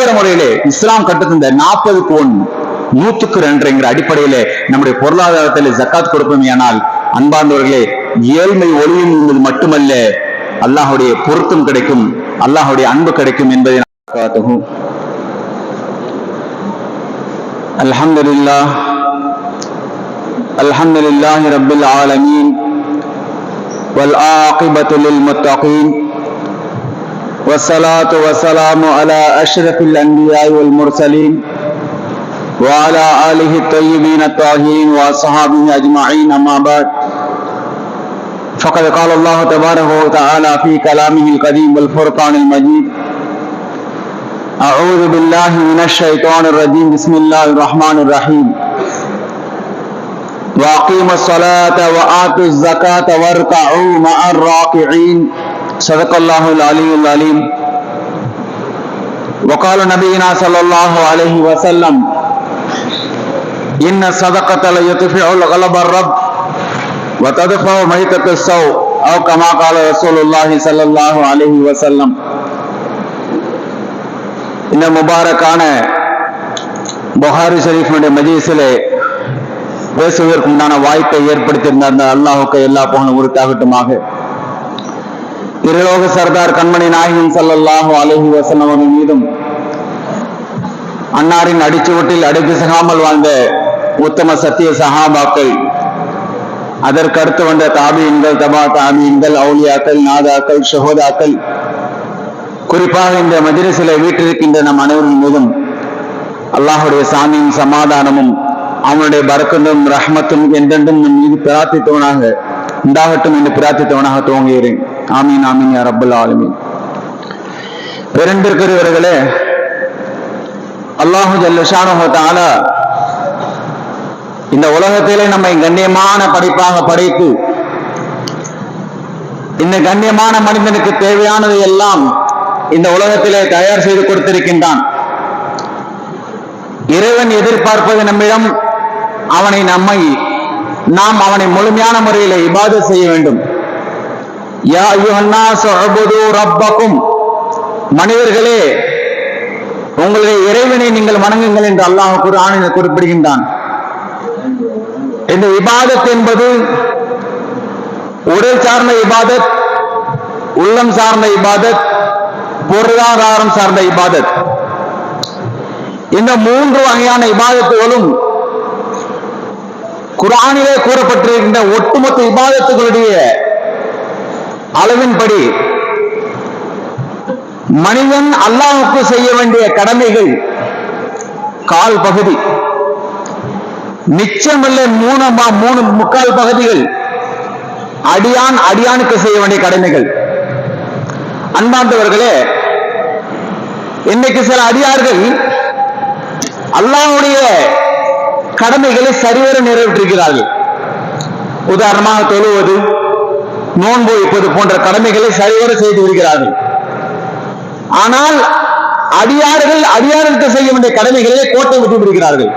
சரிவர முறையிலே இஸ்லாம் கட்டுத்தந்த நாற்பதுக்கு ஒன்று நூத்துக்கு ரெண்டுங்கிற அடிப்படையிலே நம்முடைய பொருளாதாரத்தில் ஜக்காத் கொடுப்போமேயானால் அன்பார்ந்தவர்களே ஏழ்மை ஒளியும் என்பது மட்டுமல்ல அல்லாஹுடைய பொருத்தம் கிடைக்கும் அல்லாஹுடைய அன்பு கிடைக்கும் என்பதை நாம் காத்துகும் الحمد لله الحمد لله رب العالمين والعاقبة للمتقين والصلاة والسلام على أشرف الأنبياء والمرسلين وعلى آله الطيبين الطاهرين وأصحابه أجمعين أما بعد. فقد قال الله تبارك وتعالى في كلامه القديم والفرقان المجيد أعوذ بالله من الشيطان الرجيم بسم الله الرحمن الرحيم. وأقيموا الصلاة وآتوا الزكاة واركعوا مع الراكعين. صدق الله العلي العليم وقال نبينا صلى الله عليه وسلم إن الصدقة ليطفئ الغلب الرب وتدفع ميتة السوء أو كما قال رسول الله صلى الله عليه وسلم இந்த முபாரக்கான புகாரி ஷரீஃபினுடைய மஜீஸிலே பேசுவதற்கு உண்டான வாய்ப்பை ஏற்படுத்தியிருந்த அந்த அல்லாஹுக்கு எல்லா புகழும் உறுத்தாகட்டுமாக இருலோக சர்தார் கண்மணி நாயகன் ஸல்லல்லாஹு அலஹி வஸல்லம் மீதும் அன்னாரின் அடிச்சுவட்டில் அடித்து சகாமல் வாழ்ந்த உத்தம சத்திய சஹாபாக்கள் அதற்கடுத்து வந்த தாபியன்கள் தபா தாபியன்கள் அவுலியாக்கள் நாதாக்கள் ஷஹோதாக்கள் குறிப்பாக இந்த மதிரசில வீட்டிருக்கின்ற நம் அனைவரின் மீதும் அல்லாஹுடைய சாமியும் சமாதானமும் அவனுடைய பரக்கண்டும் ரஹ்மத்தும் என்றென்றும் நம் மீது பிரார்த்தித்தவனாக உண்டாகட்டும் என்று பிரார்த்தித்தவனாக துவங்குகிறேன். ஆமீன் ஆமீன் யார் ரப்பல் ஆலமீன். பெருந்திருக்கிறவர்களே அல்லாஹு இந்த உலகத்திலே நம்மை கண்ணியமான படைப்பாக படைத்து இந்த கண்ணியமான மனிதனுக்கு தேவையானது எல்லாம் இந்த உலகத்திலே தயார் செய்து கொடுத்திருக்கின்றான். இறைவன் எதிர்பார்ப்பது நம்மிடம் அவனை நம்மை நாம் அவனை முழுமையான முறையில் இபாத செய்ய வேண்டும். யா அய்யுஹன்னாஸ் உஅ்புது ரப்பக்கும். மனிதர்களே உங்களுடைய இறைவனை நீங்கள் வணங்குங்கள் என்று அல்லாஹ் குரான் குறிப்பிடுகின்றான். இந்த இபாதத் என்பது உடல் சார்ந்த இபாதத் உள்ளம் சார்ந்த இபாதத் பொருளாதாரம் சார்ந்த இபாதத். இந்த மூன்று வகையான இபாதத்துகளும் குரானிலே கூறப்பட்டிருக்கின்ற ஒட்டுமொத்த இபாதத்துகளுடைய அளவின்படி மனிதன் அல்லாஹுக்கு செய்ய வேண்டிய கடமைகள் கால் பகுதி. மிச்சமல்ல மூணு மூணு முக்கால் பகுதிகள் அடியான் அடியானுக்கு செய்ய வேண்டிய கடமைகள். அன்பார்ந்தவர்களே இன்னைக்கு சில அடியார்கள் அல்லாஹ்வுடைய கடமைகளை சரிவர நிறைவேற்றிருக்கிறார்கள். உதாரணமாக தொழுவது நோன்பு வைப்பது போன்ற கடமைகளை சரிவர செய்து வருகிறார்கள். ஆனால் அடியார்கள் அடியார்களுக்கு செய்ய வேண்டிய கடமைகளிலே கோட்டை விட்டு விடுகிறார்கள்.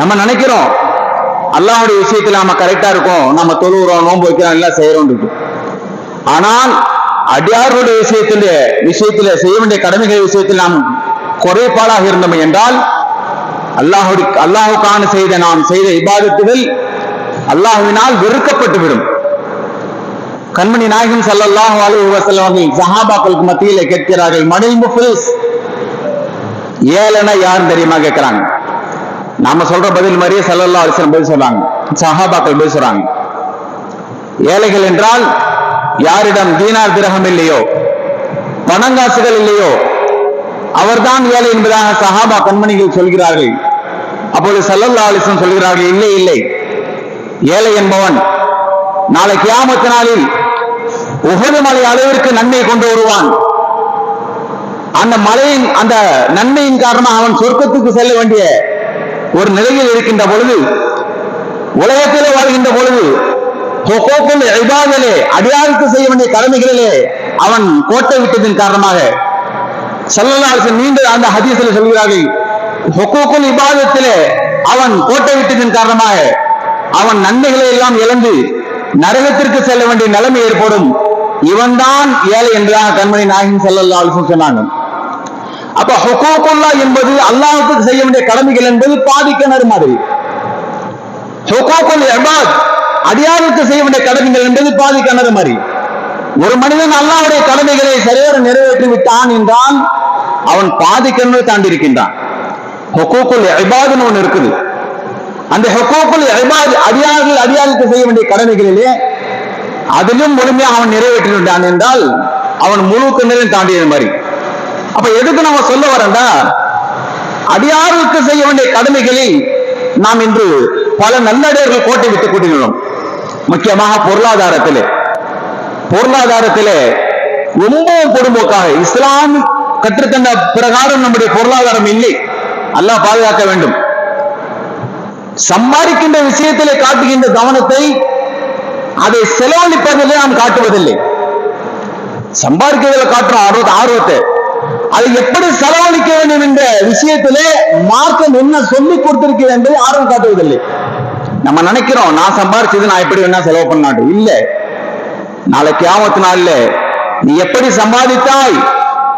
நம்ம நினைக்கிறோம் அல்லாவுடைய விஷயத்துல நாம கரெக்டா இருக்கோம் நம்ம தொழுகிறோம் நோன்பு வைக்கிறோம் எல்லாம் செய்யறோம் ஆனால் அடியாருடைய விஷயத்தில் விஷயத்தில் செய்ய வேண்டிய கடமைகள் விஷயத்தில் நாம் குறைபாடாக இருந்தோம் என்றால் அல்லாஹுடைய அல்லாஹுக்கான செய்த நாம் செய்த இபாதத்துகள் அல்லாஹுவினால் வெறுக்கப்பட்டு விடும் கண்மணி நாயகம் ஸல்லல்லாஹு அலைஹி வஸல்லம் அவர்கள் சஹாபாக்களுக்கு மத்தியில் கேட்கிறார்கள் மணில் முஃபிலிஸ்? ஏழனா யார் தெரியுமா கேட்கிறாங்க. நாம சொல்ற பதில் மாதிரியே சல்லல்லா அலைஹி பதில் சொல்றாங்க. சஹாபாக்கள் பதில் சொல்றாங்க. ஏழைகள் என்றால் யாரிடம் தீனார் திரகம் இல்லையோ பணங்காசுகள் இல்லையோ அவர்தான் ஏழை என்பதாக சஹாபா கண்மணிகள் சொல்கிறார்கள். அப்பொழுது சல்லல்லா அலைஹி சொல்கிறார்கள் இல்லை இல்லை. ஏழை என்பவன். நாளைக்கு கியாமத்து நாளில் உகது மலை அளவிற்கு நன்மை கொண்டு வருவான். அந்த மலையின் அந்த நன்மையின் காரணமாக அவன் சொர்க்கத்துக்கு செல்ல வேண்டிய ஒரு நிலையில் இருக்கின்ற பொழுது உலகத்திலே வாழ்கின்ற பொழுது ஹுகூக்குல் இபாதிலே அடியாருக்கு செய்ய வேண்டிய கடமைகளிலே அவன் கோட்டை விட்டதின் காரணமாக செல்லலாசன் நீண்ட அந்த ஹதீசில் சொல்கிறார்கள் இபாதத்திலே அவன் கோட்டை விட்டதின் காரணமாக அவன் நன்மைகளை எல்லாம் இழந்து நரகத்திற்கு செல்ல வேண்டிய நிலைமை ஏற்படும். இவன்தான் ஏழை என்றாக கண்மணி நாயகன் செல்லல்லா சொன்னாங்க. அப்ப ஹொகோகுல்லா என்பது அல்லாஹுக்கு செய்ய வேண்டிய கடமைகள் என்பது பாதி கிணறு மாதிரி. ஹுகூக்குல் எபாத் அடியாருக்கு செய்ய வேண்டிய கடமைகள் என்பது பாதி கிணறு மாதிரி. ஒரு மனிதன் அல்லாவுடைய கடமைகளை சரியாக நிறைவேற்றி விட்டான் என்றால் அவன் பாதிக்கணும் தாண்டி இருக்கின்றான் ஹொகோகுல் எபாதுன்னு ஒன்று இருக்குது. அந்த ஹெக்கோக்குள் அடியார்கள் அடியாருக்கு செய்ய வேண்டிய கடமைகளிலே அதிலும் முழுமையாக அவன் நிறைவேற்றிவிட்டான் என்றால் அவன் முழு கண்ணிலும் தாண்டியது மாதிரி. அப்ப எதுக்கு நம்ம சொல்ல வரண்டா அடியாருக்கு செய்ய வேண்டிய கடமைகளில் நாம் இன்று பல நல்லடியார்கள் கோட்டை விட்டுக் கொண்டிருக்கிறோம். முக்கியமாக பொருளாதாரத்திலே. பொருளாதாரத்திலே ரொம்பவும் பொதுமோக்காக இஸ்லாம் கற்றுத்தந்த பிரகாரம் நம்முடைய பொருளாதாரம் இல்லை. அல்லாஹ் பாதுகாக்க வேண்டும். சம்பாதிக்கின்ற விஷயத்திலே காட்டுகின்ற கவனத்தை அதை செலவழிப்பதிலே நாம் காட்டுவதில்லை. சம்பாதிக்கிறதுல காட்டுறோம் ஆர்வத்தை ஆர்வத்தை. அதை எப்படி செலவழிக்க வேண்டும் என்ற விஷயத்திலே மார்க்கம் என்ன சொல்லிக் கொடுத்திருக்கிறது என்பதை ஆர்வம் காட்டுவதில்லை. நம்ம நினைக்கிறோம் நான் சம்பாரிச்சது நான் எப்படி வேணா செலவு பண்ணாட்டும் இல்ல. நாளைக்கு ஆமத்து நாள்ல நீ எப்படி சம்பாதித்தாய்?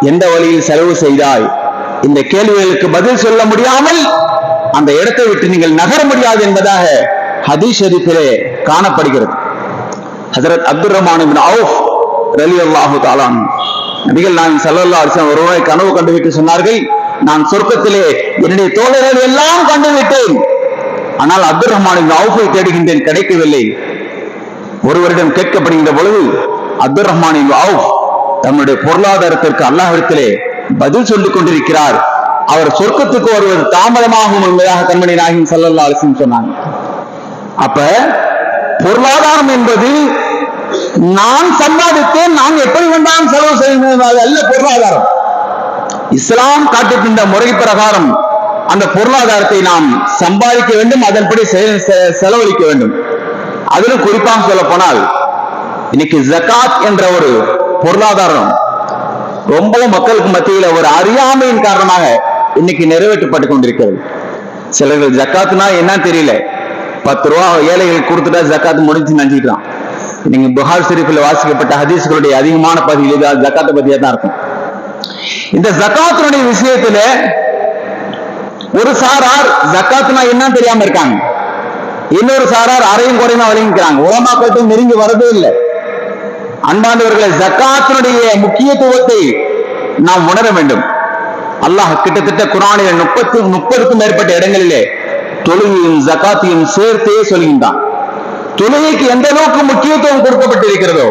எந்த வழியில் செலவு செய்தாய்? இந்த கேள்விகளுக்கு பதில் சொல்ல முடியாமல் அந்த இடத்தை விட்டு நீங்கள் நகர முடியாது என்பதாக ஹதீஸ் ஷெரீஃபிலே காணப்படுகிறது. ஹசரத் அப்துல் ரஹ்மான் இப்னு அவுஃப் ரலியல்லாஹு தாலான் நபிகள் நான் ஸல்லல்லாஹு அலைஹி ஒருவரை கனவு கண்டுவிட்டு சொன்னார்கள் நான் சொர்க்கத்திலே என்னுடைய தோழர்கள் எல்லாம் கண்டுவிட்டேன். ஆனால் அப்துல் ரஹ்மான் அவுஃபை தேடுகின்றேன் கிடைக்கவில்லை. ஒருவரிடம் கேட்கப்படுகின்ற பொழுது அப்துல் ரஹ்மான் அவுஃப் தன்னுடைய பொருளாதாரத்திற்கு அல்லாஹிடத்திலே பதில் சொல்லிக் கொண்டிருக்கிறார். அவர் சொர்க்கத்துக்கு வருவது தாமதமாகும் என்பதாக கண்மணி நாயகம் ஸல்லல்லாஹு அலைஹி சொன்னாங்க. அப்ப பொருளாதாரம் என்பது நான் சம்பாதித்தேன் நான் எப்படி வேண்டாம் செலவு செய்யணும் அல்ல பொருளாதாரம். இஸ்லாம் காட்டுகின்ற முறை பிரகாரம் அந்த பொருளாதாரத்தை நாம் சம்பாதிக்க வேண்டும் அதன்படி செ- செ- செலவழிக்க வேண்டும். அதிலும் குறிப்பாக சொல்ல போனால் இன்னைக்கு ஜகாத் என்ற ஒரு பொருளாதாரம் ரொம்ப மக்களுக்கு மத்தியில் ஒரு அறியாமையின் காரணமாக இன்னைக்கு நிறைவேற்றப்பட்டு கொண்டிருக்கிறது. சிலர்கள் ஜக்காத்துனா என்னன்னு தெரியல. பத்து ரூபா ஏழைகளுக்கு கொடுத்துட்டா ஜக்காத்து முடிஞ்சு நினைச்சுக்கலாம் நீங்க புகார் ஷெரீஃபில் வாசிக்கப்பட்ட ஹதீஸ்களுடைய அதிகமான பகுதியில் இது ஜக்காத்தை பத்தியா தான் இருக்கும். இந்த ஜக்காத்தினுடைய விஷயத்துல ஒரு சாரார் ஜக்காத்துனா என்னன்னு தெரியாம இருக்காங்க. இன்னொரு சாரார் அரையும் குறையுமா வழங்கிக்கிறாங்க உலமாக்கட்டும் நெருங்கி வரதே இல்லை. அன்பாண்டவர்களை ஜக்காத்தினுடைய முக்கியத்துவத்தை நாம் உணர வேண்டும். அல்லாஹ் கிட்டத்தட்ட குரானில் முப்பத்து முப்பதுக்கும் மேற்பட்ட இடங்களிலே தொழுகையும் ஜக்காத்தையும் சேர்த்தே சொல்கின்றான். தொழுகைக்கு எந்த அளவுக்கு முக்கியத்துவம் கொடுக்கப்பட்டிருக்கிறதோ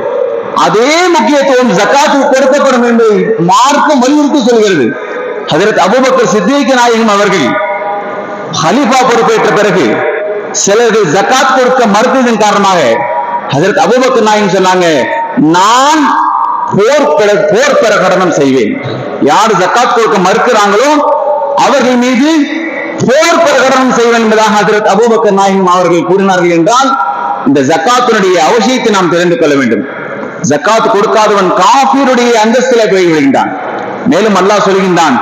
அதே முக்கியத்துவம் ஜக்காத்து கொடுக்கப்படும் என்று மார்க்கம் வலியுறுத்தி சொல்கிறது. அதற்கு அபுபக்கர் சித்திக நாயகம் அவர்கள் ஹலீஃபா பொறுப்பேற்ற பிறகு சிலர்கள் ஜக்காத் கொடுக்க மறுத்ததன் காரணமாக அதற்கு அபுபக்கர் நாயகம் சொன்னாங்க நான் போர் பிர- போர் பிரகடனம் செய்வேன். யார் ஜக்காத் கொடுக்க மறுக்கிறாங்களோ அவர்கள் மீது போர் பிரகடனம் செய்வேன் என்பதாக ஹசரத் அபூபக்கர் நாயும் அவர்கள் கூறினார்கள் என்றால் இந்த ஜக்காத்தினுடைய அவசியத்தை நாம் தெரிந்து கொள்ள வேண்டும். ஜக்காத் கொடுக்காதவன் காபியருடைய அந்தஸ்தில போய் விடுகின்றான் மேலும் அல்லாஹ் சொல்கின்றான்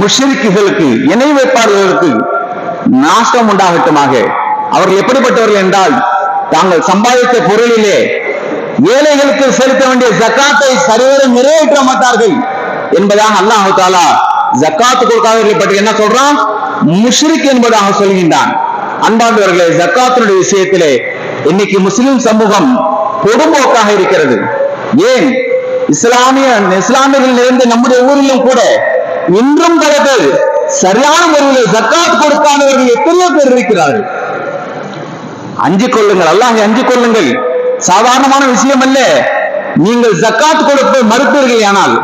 முஷிரிக்குகளுக்கு இணை வைப்பாளர்களுக்கு நாசம் உண்டாகட்டுமாக. அவர்கள் எப்படிப்பட்டவர்கள் என்றால் தாங்கள் சம்பாதித்த பொருளிலே ஏழைகளுக்கு செலுத்த வேண்டிய ஜக்காத்தை சரிவர நிறைவேற்ற மாட்டார்கள் என்பதாக அல்லாஹு தாலா ஜக்காத்து கொடுக்காதவர்களை பற்றி என்ன சொல்றான்? முஷ்ரிக் என்பதாக சொல்கின்றான். அன்பாண்டவர்களே ஜக்காத்தினுடைய விஷயத்திலே இன்னைக்கு முஸ்லிம் சமூகம் பொதுபோக்காக இருக்கிறது. ஏன்? இஸ்லாமிய இஸ்லாமியர்கள் இருந்து நம்முடைய ஊரிலும் கூட இன்றும் பல பேர் சரியான முறையில் ஜக்காத் கொடுக்காதவர்கள் எத்தனையோ பேர் இருக்கிறார்கள். அஞ்சு கொள்ளுங்கள் அல்லாஹ் அஞ்சு கொள்ளுங்கள். சாதாரணமான விஷயம் அல்ல நீங்கள் ஜக்காத் கொடுப்பை மறுப்பீர்கள் ஆனால்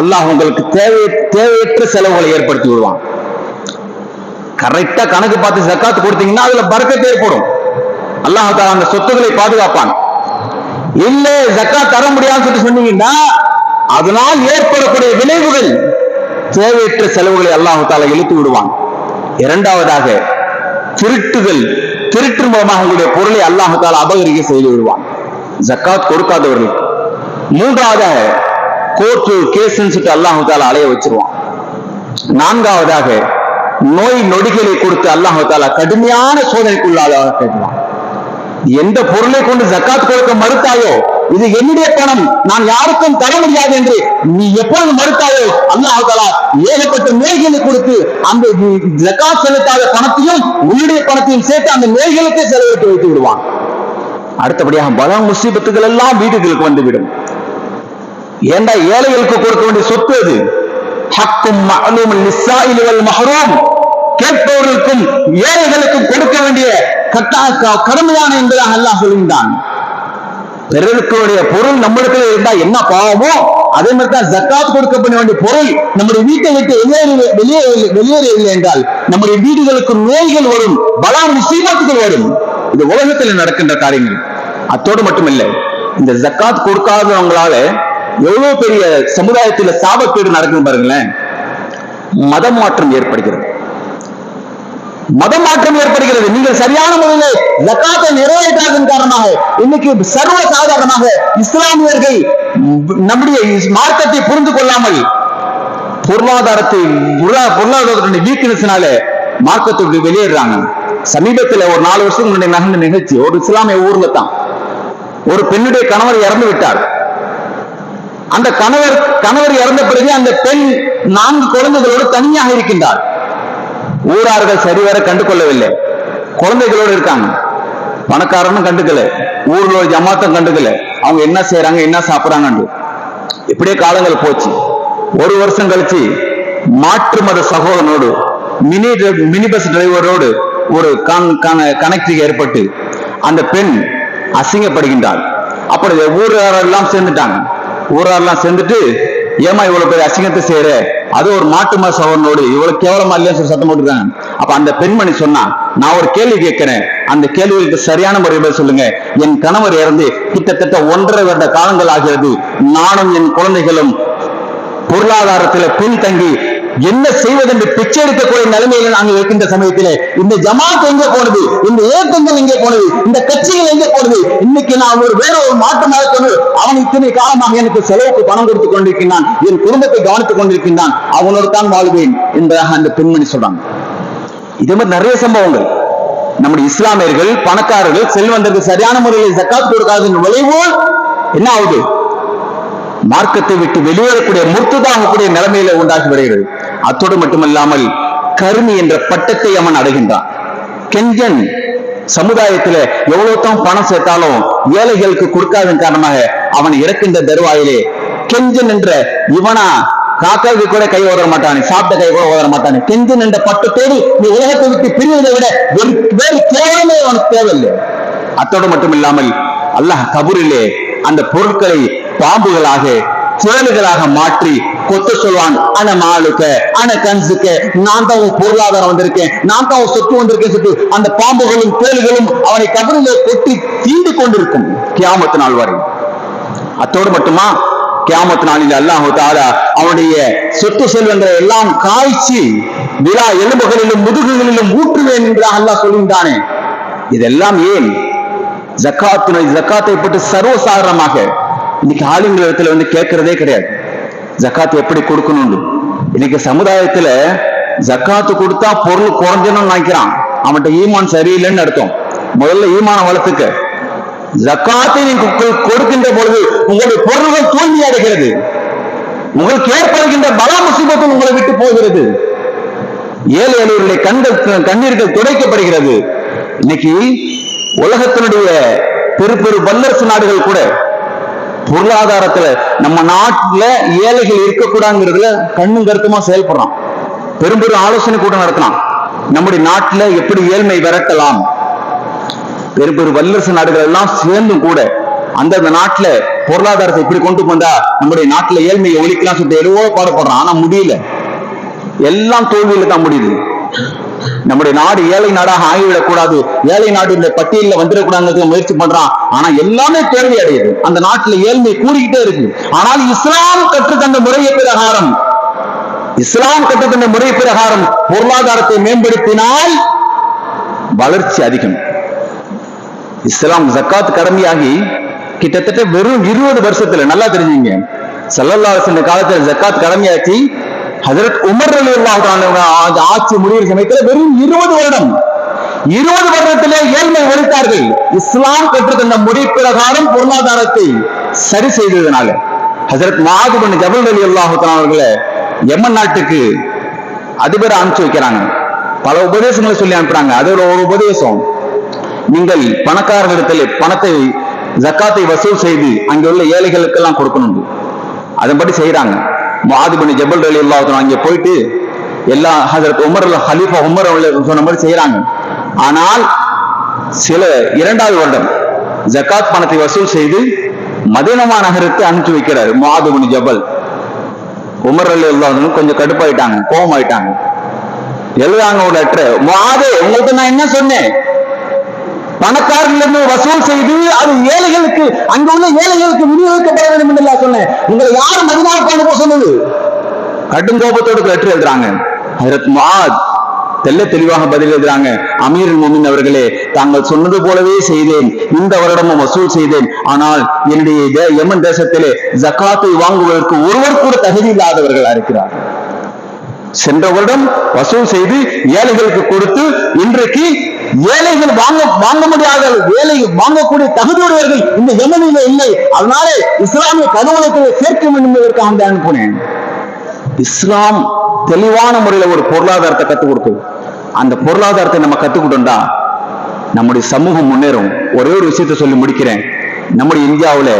அல்லாஹ் உங்களுக்கு தேவை தேவையற்ற செலவுகளை ஏற்படுத்தி விடுவான். கரெக்டா கணக்கு பார்த்து ஜக்காத் கொடுத்தீங்கன்னா அதுல பறக்க ஏற்படும். அல்லாஹ் அந்த சொத்துக்களை பாதுகாப்பான். இல்ல ஜக்காத் தர முடியாதுன்னு சொல்லி சொன்னீங்கன்னா அதனால் ஏற்படக்கூடிய விளைவுகள் தேவையற்ற செலவுகளை அல்லாஹால இழுத்து விடுவான். இரண்டாவதாக திருட்டுகள் திருட்டு மூலமாக உங்களுடைய பொருளை அல்லாஹால அபகரிக்க செய்து விடுவான். ஜக்காத் கொடுக்காதவர்கள். மூன்றாவதாக கோர்ட்டு கேஸ்ன்னு சொல்லிட்டு அல்லாஹு அலைய வச்சிருவான். நான்காவதாக நோய் நொடிகளை கொடுத்து அல்லாஹ் கடுமையான சோதனைக்குள்ளாக கேட்கிறான் எந்த பொருளை கொண்டு ஜக்காத் கொடுக்க மறுத்தாயோ இது என்னுடைய பணம். நான் யாருக்கும் தர முடியாது என்று நீ எப்பொழுது மறுத்தாயோ அல்லாஹாலா ஏகப்பட்ட நோய்களை கொடுத்து அந்த ஜக்காத் செலுத்தாத பணத்தையும் உன்னுடைய பணத்தையும் சேர்த்து அந்த நோய்களுக்கே செலவிட்டு வைத்து விடுவான். அடுத்தபடியாக பல முசீபத்துகள் எல்லாம் வீடுகளுக்கு வந்துவிடும். ஏண்டா ஏழைகளுக்கு கொடுக்க வேண்டிய சொத்து அது? ஹக்கும் மஅலூம் லிஸ்ஸாயிலி கேட்பவர்களுக்கும் ஏழைகளுக்கும் கொடுக்க வேண்டிய கட்டா கடமையான என்பதாக அல்லாஹ் சொல்கின்றான். பிறருக்குடைய பொருள் நம்மளுக்குள்ள இருந்தா என்ன பாவமோ அதே மாதிரி தான் ஜக்காத் கொடுக்கப்பட வேண்டிய பொருள் நம்முடைய வீட்டை விட்டு வெளியேறி வெளியே வெளியேறவில்லை என்றால் நம்முடைய வீடுகளுக்கு நோய்கள் வரும் பலா முசீபத்துகள் வரும். இது உலகத்தில் நடக்கின்ற காரியங்கள் அத்தோடு மட்டுமில்லை இந்த ஜக்காத் கொடுக்காதவங்களால எவ்வளவு பெரிய சமுதாயத்தில் சாபக்கேடு நடக்குது பாருங்களேன் மதம் மாற்றம் ஏற்படுகிறது. மதம் மாற்றம் ஏற்படுகிறது. நீங்கள் சரியான முறையில் ஜக்காத்தை நிறைவேற்றாதன் காரணமாக இன்னைக்கு சர்வ சாதாரணமாக இஸ்லாமியர்கள் நம்முடைய மார்க்கத்தை புரிந்து கொள்ளாமல் பொருளாதாரத்தை பொருளா- பொருளாதாரத்தினுடைய வீக்னஸ்னால மார்க்கத்தை வெளியேறாங்க சமீபத்தில் ஒரு நாலு வருஷம் முன்னாடி நடந்த நிகழ்ச்சி ஒரு இஸ்லாமிய ஊர்ல தான். ஒரு பெண்ணுடைய கணவர் இறந்து விட்டார். அந்த கணவர் கணவர் இறந்த பிறகு அந்த பெண் நான்கு குழந்தைகளோடு தனியாக இருக்கின்றார். ஊரார்கள் சரிவர கண்டு கொள்ளவில்லை குழந்தைகளோடு இருக்காங்க. பணக்காரனும் கண்டுக்கல. ஊர்ல ஒரு ஜமாத்தம் கண்டுக்கல. அவங்க என்ன செய்யறாங்க என்ன சாப்பிடுறாங்கன்னு. இப்படியே காலங்கள் போச்சு. ஒரு வருஷம் கழிச்சு மாற்று மத சகோதரனோடு மினி மினி பஸ் டிரைவரோடு ஒரு கனெக்டிங் ஏற்பட்டு அந்த பெண் அசிங்கப்படுகின்றாள். அப்படி ஊராரெல்லாம் சேர்ந்துட்டாங்க. ஊராரெல்லாம் சேர்ந்துட்டு ஏமா இவ்வளவு பெரிய அசிங்கத்தை செய்யற? அது ஒரு மாட்டு மாச அவனோடு இவ்வளவு கேவலமா இல்லைன்னு சொல்லி சத்தம் போட்டுருக்காங்க அப்ப அந்த பெண்மணி சொன்னா நான் ஒரு கேள்வி கேட்கிறேன். அந்த கேள்விக்கு சரியான முறையில் சொல்லுங்க. என் கணவர் இறந்து கிட்டத்தட்ட ஒன்றரை வருட காலங்கள் ஆகிறது. நானும் என் குழந்தைகளும் பொருளாதாரத்துல பின்தங்கி என்ன செய்வதென்று பிச்சை எடுக்கக்கூடிய நிலைமையில நாங்கள் இருக்கின்ற சமயத்திலே. இந்த ஜமாத் எங்கே போனது? இந்த இயக்கங்கள் எங்கே போனது? இந்த கட்சிகள் எங்கே போனது? இன்னைக்கு நான் ஒரு வேற ஒரு மாற்று நடத்தது அவன் இத்தனை காலமாக எனக்கு செலவுக்கு பணம் கொடுத்து கொண்டிருக்கின்றான். என் குடும்பத்தை கவனித்துக் கொண்டிருக்கின்றான். அவனோடு தான் வாழ்வேன் என்பதாக அந்த பெண்மணி சொல்றாங்க. இதே மாதிரி நிறைய சம்பவங்கள். நம்முடைய இஸ்லாமியர்கள் பணக்காரர்கள் செல்வந்தர்கள் சரியான முறையில் ஜக்காத் கொடுக்காததன் விளைவு என்ன ஆகுது? மார்க்கத்தை விட்டு வெளியேறக்கூடிய முர்த்துதாகக்கூடிய நிலைமையில உண்டாகி வருகிறது அத்தோடு மட்டுமல்லாமல் கருமி என்ற பட்டத்தை அவன் அடைகின்றான். கெஞ்சன் சமுதாயத்துல எவ்வளவு தான் பணம் சேர்த்தாலும் ஏழைகளுக்கு கொடுக்காதன் காரணமாக அவன் இறக்கின்ற தருவாயிலே கெஞ்சன் என்ற இவனா காக்காவுக்கு கூட கை ஓதர மாட்டானே சாப்பிட்ட கை கூட ஓதர மாட்டானே. கெஞ்சன் என்ற பட்டத்தோடு நீ உலகத்தை விட்டு பிரிவதை விட வேறு வேறு கேவலமே அவனுக்கு தேவையில்லை. அத்தோடு மட்டுமில்லாமல் அல்லாஹ் கபூரிலே அந்த பொருட்களை பாம்புகளாக சுழல்களாக மாற்றி கொத்த சொல்வான் அன மாளுக்க அன கன்சுக்கு நான் தான் உன் பொருளாதாரம் வந்திருக்கேன் நான் தான் உன் சொத்து வந்திருக்கேன் சொல்லிட்டு அந்த பாம்புகளும் தேள்களும் அவனை கபரிலே கொட்டி தீண்டு கொண்டிருக்கும் கியாமத்து நாள் வரை. அத்தோடு மட்டுமா கியாமத்து நாளில் அல்லாஹு தாரா அவனுடைய சொத்து செல்வங்களை எல்லாம் காய்ச்சி விழா எலும்புகளிலும் முதுகுகளிலும் ஊற்றுவேன் என்று அல்லாஹ் சொல்கின்றானே. இதெல்லாம் ஏன்? ஜக்காத்தினை ஜக்காத்தை பற்றி சர்வசாதாரணமாக இன்னைக்கு ஆளுங்கள் இடத்துல வந்து கேட்கறதே கிடையாது. ஜக்காத் எப்படி கொடுக்கணும்னு. இன்னைக்கு சமுதாயத்துல ஜக்காத்து கொடுத்தா பொருள் குறைஞ்சணும்னு நினைக்கிறான். அவன்கிட்ட ஈமான் சரியில்லைன்னு அர்த்தம். முதல்ல ஈமான வளர்த்துக்க. ஜக்காத்தை நீங்கள் கொடுக்கின்ற பொழுது உங்களுடைய பொருள்கள் தூய்மை அடைகிறது. உங்களுக்கு ஏற்படுகின்ற பல முசிபத்தும் உங்களை விட்டு போகிறது. ஏழு எளியவர்களுடைய கண்கள் கண்ணீர்கள் துடைக்கப்படுகிறது. இன்னைக்கு உலகத்தினுடைய பெரு பெரு வல்லரசு நாடுகள் கூட பொருளாதாரத்துல நம்ம நாட்டுல ஏழைகள் இருக்கக்கூடாதுங்கிறதுல கண்ணும் கருத்துமா செயல்படுறான். பெரும்பெரும் ஆலோசனை கூட்டம் நடத்தலாம் நம்முடைய நாட்டுல எப்படி ஏழ்மை விரட்டலாம்? பெரு வல்லரசு நாடுகள் எல்லாம் சேர்ந்தும் கூட அந்தந்த நாட்டுல பொருளாதாரத்தை இப்படி கொண்டு வந்தா நம்முடைய நாட்டுல ஏழ்மையை ஒழிக்கலாம் சொல்லிட்டு எவ்வளவோ பாடுபடுறான். ஆனா முடியல. எல்லாம் தோல்வியில தான் முடியுது. நம்முடைய நாடு ஏழை நாடாக ஆகிவிடக்கூடாது. ஏழை நாடு இந்த பட்டியலில் வந்துடக்கூடாதுங்கிறதுக்கு முயற்சி பண்றான். ஆனா எல்லாமே தோல்வி அடையுது அந்த நாட்டுல ஏழ்மை கூடிக்கிட்டே இருக்கு. ஆனால் இஸ்லாம் கற்றுத்தந்த முறைய பிரகாரம். இஸ்லாம் கற்றுத்தந்த முறை பிரகாரம் பொருளாதாரத்தை மேம்படுத்தினால் வளர்ச்சி அதிகம். இஸ்லாம் ஜக்காத் கடமையாகி கிட்டத்தட்ட வெறும் இருபது வருஷத்துல நல்லா தெரிஞ்சுங்க. சல்லல்லாஹு அலைஹி காலத்துல ஜக்காத் கடமையாச்சு ஹசரத் உமர் அலி அல்லாஹ் ஆட்சி முடிவு சமயத்தில் வெறும் இருபது வருடம் இருபது வருடத்திலே ஏழ்மை ஒழித்தார்கள் இஸ்லாம் கெட்டு தந்த முடி பிரகாரம் பொருளாதாரத்தை சரி செய்ததுனால. ஹசரத் மாதுபன் ஜபல் அலி அல்லாஹுத்தான் அவர்களை யமன் நாட்டுக்கு அதிபரை அனுப்பிச்சு வைக்கிறாங்க. பல உபதேசங்களை சொல்லி அனுப்புறாங்க. அது ஒரு உபதேசம். நீங்கள் பணக்காரர்களிடத்தில் பணத்தை ஜக்காத்தை வசூல் செய்து அங்கே உள்ள ஏழைகளுக்கெல்லாம் கொடுக்கணும் அதன்படி செய்யறாங்க மாதுபனி ஜபல் அலி அல்லாஹ் அங்கே போயிட்டு எல்லா ஹசரத் உமர் ஹலீஃபா உமர் அவர்கள் சொன்ன மாதிரி செய்யறாங்க ஆனால் சில இரண்டாவது வருடம் ஜக்காத் பணத்தை வசூல் செய்து மதினமா நகருக்கு அனுப்பிச்சு வைக்கிறார் மாதுபனி ஜபல். உமர் அலி அல்லாஹ் கொஞ்சம் கடுப்பாயிட்டாங்க கோபம் ஆயிட்டாங்க எழுதாங்க ஒரு லெட்டர் மாது உங்களுக்கு நான் என்ன சொன்னேன்? பணக்காரர்களிருந்து வசூல் செய்து அது ஏழைகளுக்கு அங்க உள்ள ஏழைகளுக்கு விநியோகிக்கப்பட வேண்டும் என்று சொன்னேன். உங்களை யார் மதினாவுக்கு போக சொன்னது? கடும் கோபத்தோடு லெட்டர் எழுதுறாங்க. ஹரத் மாத் தெல்ல தெளிவாக பதில் எழுதுறாங்க. அமீர் மோமின் அவர்களே தாங்கள் சொன்னது போலவே செய்தேன். இந்த வருடமும் வசூல் செய்தேன். ஆனால் என்னுடைய தே- யமன் தேசத்திலே ஜக்காத்தை வாங்குவதற்கு ஒருவர் கூட தகுதி இல்லாதவர்களா இருக்கிறார். சென்ற வருடம் வசூல் செய்து ஏழைகளுக்கு கொடுத்து இன்றைக்கு ஏழைகள் வாங்க வாங்க முடியாத ஏழை வாங்கக்கூடிய தகுதியுடையவர்கள் இந்த எமனில இல்லை. அதனாலே இஸ்லாமிய கருவூலத்தில் சேர்க்க வேண்டும் என்பதற்காக அனுப்புனேன் இஸ்லாம் தெளிவான முறையில ஒரு பொருளாதாரத்தை கற்றுக் கொடுக்குது அந்த பொருளாதாரத்தை நம்ம கத்துக்கிட்டோம்டா நம்முடைய சமூகம் முன்னேறும். ஒரே ஒரு விஷயத்தை சொல்லி முடிக்கிறேன். நம்முடைய இந்தியாவில்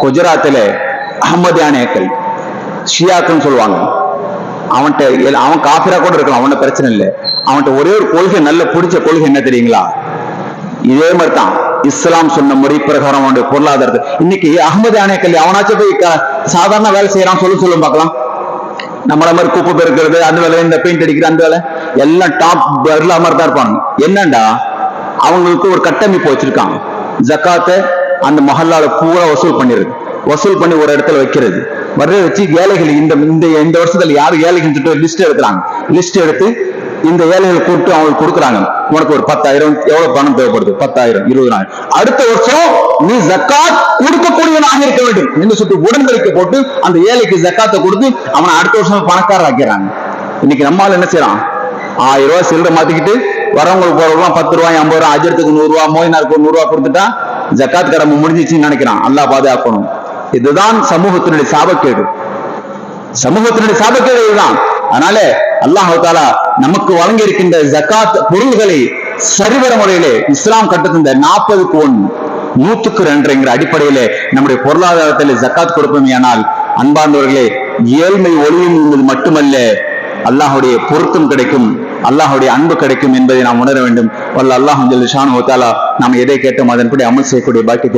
குஜராத்தில் அகமதியானேக்கள் ஷியாக்குன்னு சொல்லுவாங்க. அவன்கிட்ட அவன் காஃபிரா கூட இருக்கலாம் அவன பிரச்சனை இல்லை. அவன்கிட்ட ஒரே ஒரு கொள்கை நல்ல பிடிச்ச கொள்கை என்ன தெரியுங்களா? இதே மாதிரி தான் இஸ்லாம் சொன்ன முறை பிரகாரம் அவனுடைய பொருளாதாரத்தை. இன்னைக்கு அகமது அணைக்கல் அவனாச்சும் போய் சாதாரண வேலை செய்யறான் சொல்லு சொல்லும் பார்க்கலாம். நம்மள மாதிரி குப்பை பெருக்கிறது அந்த வேலை இந்த பெயிண்ட் அடிக்கிற அந்த வேலை. எல்லாம் டாப் வரல மாதிரி தான் இருப்பாங்க. என்னண்டா? அவங்களுக்கு ஒரு கட்டமைப்பு வச்சிருக்காங்க. ஜக்காத்தை அந்த மஹல்லால பூரா வசூல் பண்ணிருக்கு. வசூல் பண்ணி ஒரு இடத்துல வைக்கிறது. மறுபடியும் வச்சு ஏழைகள் இந்த இந்த இந்த வருஷத்துல யாரு ஏழைகள் லிஸ்ட் எடுக்கிறாங்க. லிஸ்ட் எடுத்து இந்த ஏழைகளை கூப்பிட்டு அவங்களுக்கு கொடுக்குறாங்க. உனக்கு ஒரு பத்தாயிரம் எவ்வளவு பணம் தேவைப்படுது? பத்தாயிரம் இருபதாயிரம். அடுத்த வருஷம் நீ ஜக்காத் கொடுக்கக்கூடியவனாக இருக்க வேண்டும். என்று சொல்லி உடன்படிக்கை போட்டு அந்த ஏழைக்கு ஜக்காத்தை கொடுத்து அவனை அடுத்த வருஷம் பணக்காரர் ஆக்கிறாங்க இன்னைக்கு நம்மால் என்ன செய்யறான் ஆயிரம் ரூபாய் சில்லறை மாத்திக்கிட்டு வரவங்களுக்கு போறவங்க பத்து ரூபாய் ஐம்பது ரூபாய் அஜரத்துக்கு நூறு ரூபாய் மோயினாருக்கு நூறு ரூபாய் கொடுத்துட்டா ஜக்காத் கடமை முடிஞ்சிச்சுன்னு நினைக்கிறான். அல்லா பாதுகாக்கணும். இதுதான் சமூகத்தினுடைய சாபக்கேடு. சமூகத்தினுடைய சாபக்கேடு இதுதான். அதனால அல்லாஹு தாலா நமக்கு வழங்கி இருக்கின்ற ஜக்காத் பொருள்களை சரிவர முறையிலே இஸ்லாம் கட்டுத்தந்த நாற்பதுக்கு ஒன்று நூத்துக்கு ரெண்டுங்கிற அடிப்படையிலே நம்முடைய பொருளாதாரத்தில் ஜக்காத் கொடுப்போமேயானால் அன்பார்ந்தவர்களே ஏழ்மை ஒளியும் என்பது மட்டுமல்ல அல்லாஹுடைய பொருத்தம் கிடைக்கும் அல்லாஹுடைய அன்பு கிடைக்கும் என்பதை நாம் உணர வேண்டும். வல்ல அல்லாஹ் ஷானு தாலா நாம் எதை கேட்டோம் அதன்படி அமல் செய்யக்கூடிய பாக்கியத்தை